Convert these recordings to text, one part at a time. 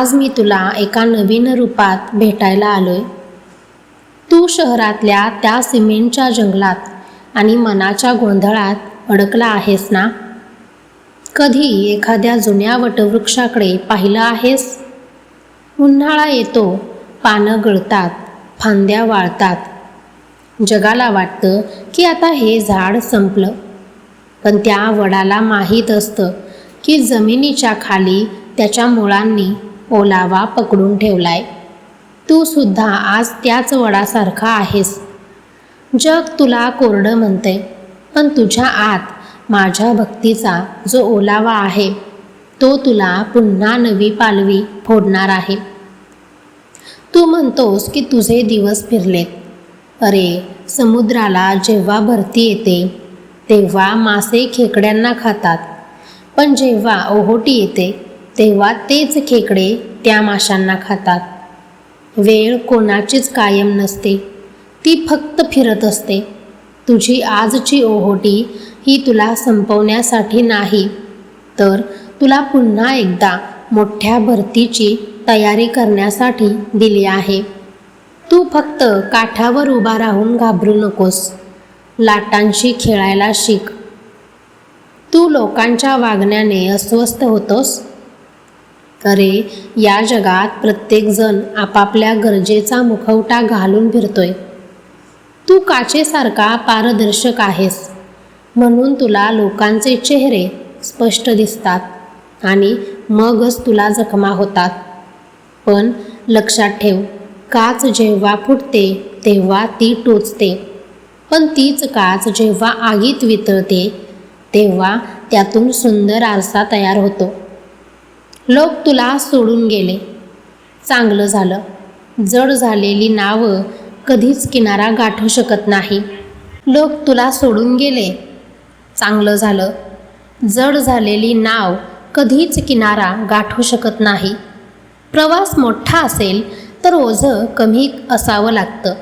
आज मी तुला एका नवीन रूपात भेटायला आलोय. तू शहरातल्या त्या सिमेंटच्या जंगलात आणि मनाच्या गोंधळात अडकला आहेस ना? कधी एखाद्या जुन्या वटवृक्षाकडे पाहिलं आहेस? उन्हाळा येतो पानं गळतात फांद्या वाळतात. जगाला वाटतं की आता हे झाड संपलं. पण त्या वडाला माहीत असतं की जमिनीच्या खाली त्याच्या मुळांनी ओलावा पकडून ठेवलाय. तू सुद्धा आज त्याच वडासारखा आहेस. जग तुला कोरडं म्हणते पण तुझ्या आत माझ्या भक्तीचा जो ओलावा आहे तो तुला पुन्हा नवी पालवी फोडणार आहे. तू म्हणतोस की तुझे दिवस फिरलेत. अरे समुद्राला जेव्हा भरती येते तेव्हा मासे खेकड्यांना खातात. पण जेव्हा ओहोटी येते तेव्हा तेच खेकडे त्या माशांना खातात. वेळ कोणाचीच कायम नसते. ती फक्त फिरत असते. तुझी आजची ओहोटी ही तुला संपवण्यासाठी नाही. तर तुला पुन्हा एकदा मोठ्या भरतीची तयारी करण्यासाठी दिली आहे. तू फक्त काठावर उभा राहून घाबरू नकोस. लाटांशी खेळायला शिक. तू लोकांच्या वागण्याने अस्वस्थ होतोस. अरे या जगात प्रत्येकजण आपापल्या गरजेचा मुखवटा घालून फिरतोय. तू काचेसारखा पारदर्शक आहेस म्हणून तुला लोकांचे चेहरे स्पष्ट दिसतात आणि मगच तुला जखमा होतात. पण लक्षात ठेव काच जेव्हा फुटते तेव्हा ती टोचते. पण तीच काच जेव्हा आगीत वितळते तेव्हा त्यातून सुंदर आरसा तयार होतो. लोक तुला सोडून गेले. चांगलं झालं. जड झालेली नावं कधीच किनारा गाठू शकत नाही. लोक तुला सोडून गेले. चांगलं झालं. जड झालेली नाव कधीच किनारा गाठू शकत नाही. प्रवास मोठा असेल तर ओझं कमी असावं लागतं.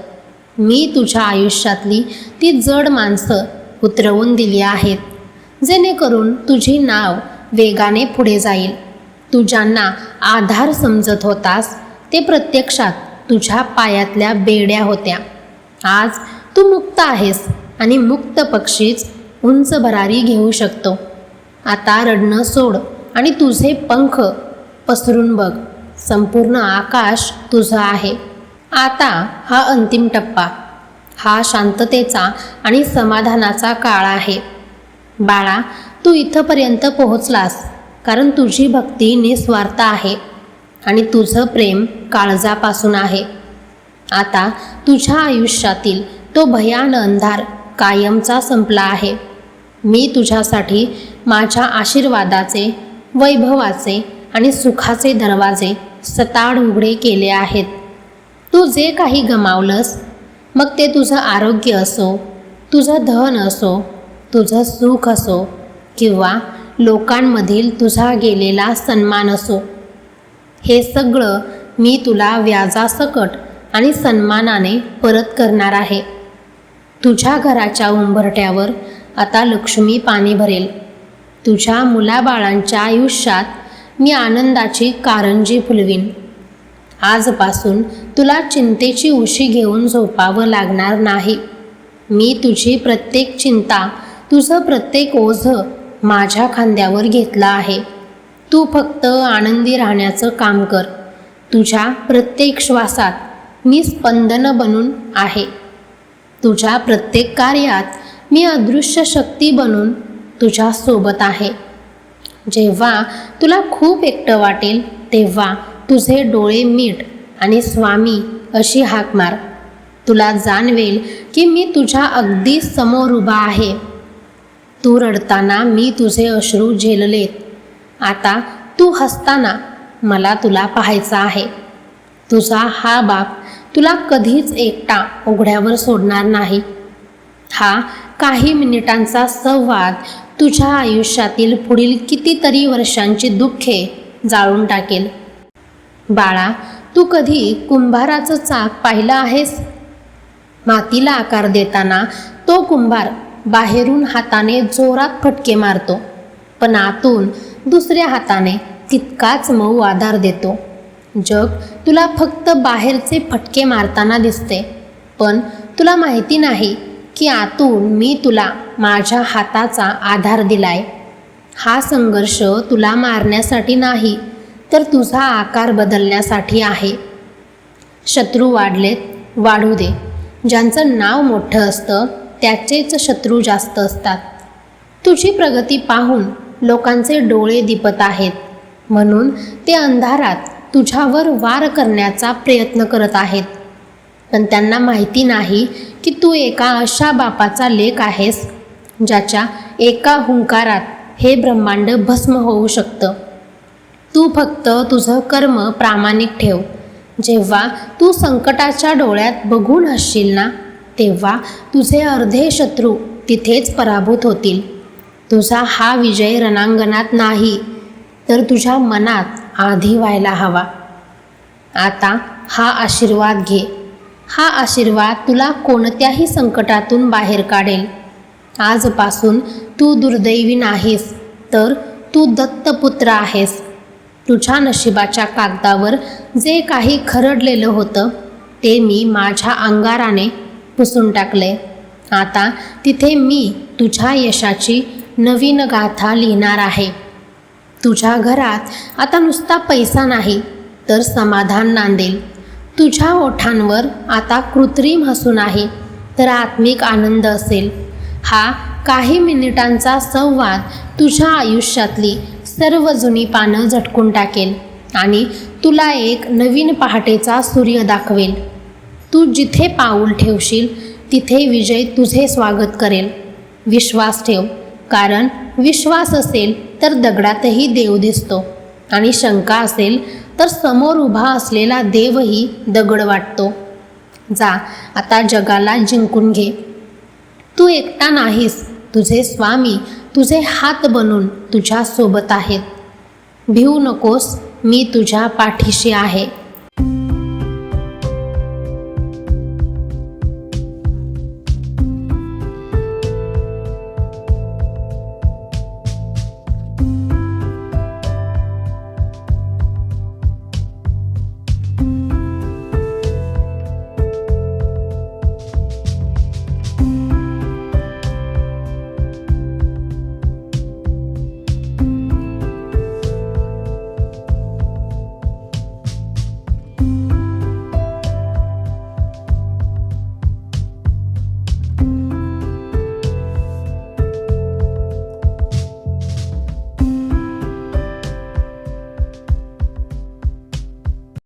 मी तुझ्या आयुष्यातली ती जड माणसं उतरवून दिली आहेत जेणेकरून तुझी नाव वेगाने पुढे जाईल. तू ज्यांना आधार समजत होतास ते प्रत्यक्षात तुझ्या पायातल्या बेड्या होत्या. आज तू मुक्त आहेस आणि मुक्त पक्षीच उंच भरारी घेऊ शकतो. आता रडणं सोड आणि तुझे पंख पसरून बघ. संपूर्ण आकाश तुझं आहे. आता हा अंतिम टप्पा. हा शांततेचा आणि समाधानाचा काळ आहे. बाळा तू इथंपर्यंत पोहोचलास. कारण तुझी भक्ती निस्वार्थ आहे आणि तुझं प्रेम काळजापासून आहे. आता तुझ्या आयुष्यातील तो भयान अंधार कायमचा संपला आहे. मी तुझ्यासाठी माझ्या आशीर्वादाचे वैभवाचे आणि सुखाचे दरवाजे सताड उघडे केले आहेत. तू जे काही गमावलंस मग ते तुझं आरोग्य असो तुझं धन असो तुझं सुख असो किंवा लोकांमधील तुझा गेलेला सन्मान असो. हे सगळं मी तुला व्याजासकट आणि सन्मानाने परत करणार आहे. तुझ्या घराच्या उंबरट्यावर आता लक्ष्मी पाणी भरेल. तुझ्या मुलाबाळांच्या आयुष्यात मी आनंदाची कारंजी फुलवीन. आजपासून तुला चिंतेची उशी घेऊन झोपावं लागणार नाही. मी तुझी प्रत्येक चिंता तुझं प्रत्येक ओझं माझ्या खांद्यावर घेतलं आहे. तू फक्त आनंदी राहण्याचं काम कर. तुझ्या प्रत्येक श्वासात मी स्पंदन बनून आहे. तुझ्या प्रत्येक कार्यात मी अदृश्य शक्ती बनून तुझ्या सोबत आहे. जेव्हा तुला खूप एकटं वाटेल तेव्हा तुझे डोळे मीठ आणि स्वामी अशी हाक मार. तुला जाणवेल की मी तुझ्या अगदी समोर उभा आहे. तू रडताना मी तुझे अश्रू झेललेत. आता तू हसताना मला तुला पाहायचं आहे. तुझा हा बाप तुला कधीच एकटा उघड्यावर सोडणार नाही. हा काही मिनिटांचा संवाद तुझ्या आयुष्यातील पुढील कितीतरी वर्षांची दुःखे जाळून टाकेल. बाळा तू कधी कुंभाराचं चाक पाहिलं आहेस? मातीला आकार देताना तो कुंभार बाहेरून हाताने जोरात फटके मारतो. पण आतून दुसऱ्या हाताने तितकाच मऊ आधार देतो. जग तुला फक्त बाहेरचे फटके मारताना दिसते. पण तुला माहिती नाही की आतून मी तुला माझ्या हाताचा आधार दिलाय. हा संघर्ष तुला मारण्यासाठी नाही तर तुझा आकार बदलण्यासाठी आहे. शत्रू वाढलेत वाढू दे. ज्यांचं नाव मोठं असतं त्याचेच शत्रू जास्त असतात. तुझी प्रगती पाहून लोकांचे डोळे दिपत आहेत. म्हणून ते अंधारात तुझ्यावर वार करण्याचा प्रयत्न करत आहेत. पण त्यांना माहिती नाही की तू एका अशा बापाचा लेख आहेस ज्याच्या एका हुंकारात हे ब्रह्मांड भस्म होऊ शकतं. तू फक्त तुझं कर्म प्रामाणिक ठेव. जेव्हा तू संकटाच्या डोळ्यात बघून हसशील ना तेव्हा तुझे अर्धे शत्रू तिथेच पराभूत होतील. तुझा हा विजय रणांगणात नाही तर तुझ्या मनात आधी व्हायला हवा. आता हा आशीर्वाद घे. हा आशीर्वाद तुला कोणत्याही संकटातून बाहेर काढेल. आजपासून तू दुर्दैवी नाहीस तर तू दत्तपुत्र आहेस. तुझ्या नशिबाच्या कागदावर जे काही खरडलेलं होतं ते मी माझ्या अंगाराने पुसून टाकले. आता तिथे मी तुझ्या यशाची नवीन गाथा लिहिणार आहे. तुझ्या घरात आता नुसता पैसा नाही तर समाधान नांदेल. तुझ्या ओठांवर आता कृत्रिम हसून आहे तर आत्मिक आनंद असेल. हा काही मिनिटांचा संवाद तुझ्या आयुष्यातली सर्व जुनी पानं झटकून टाकेल आणि तुला एक नवीन पहाटेचा सूर्य दाखवेल. तू जिथे पाऊल ठेवशील तिथे विजय तुझे स्वागत करेल. विश्वास ठेव कारण विश्वास असेल तर दगडातही देव दिसतो आणि शंका असेल तर समोर उभा असलेला देवही दगड वाटतो. जा आता जगाला जिंकून घे. तू एकटा नाहीस तुझे स्वामी तुझे हात बनून तुझ्यासोबत आहेत. भिवू नकोस मी तुझ्या पाठीशी आहे.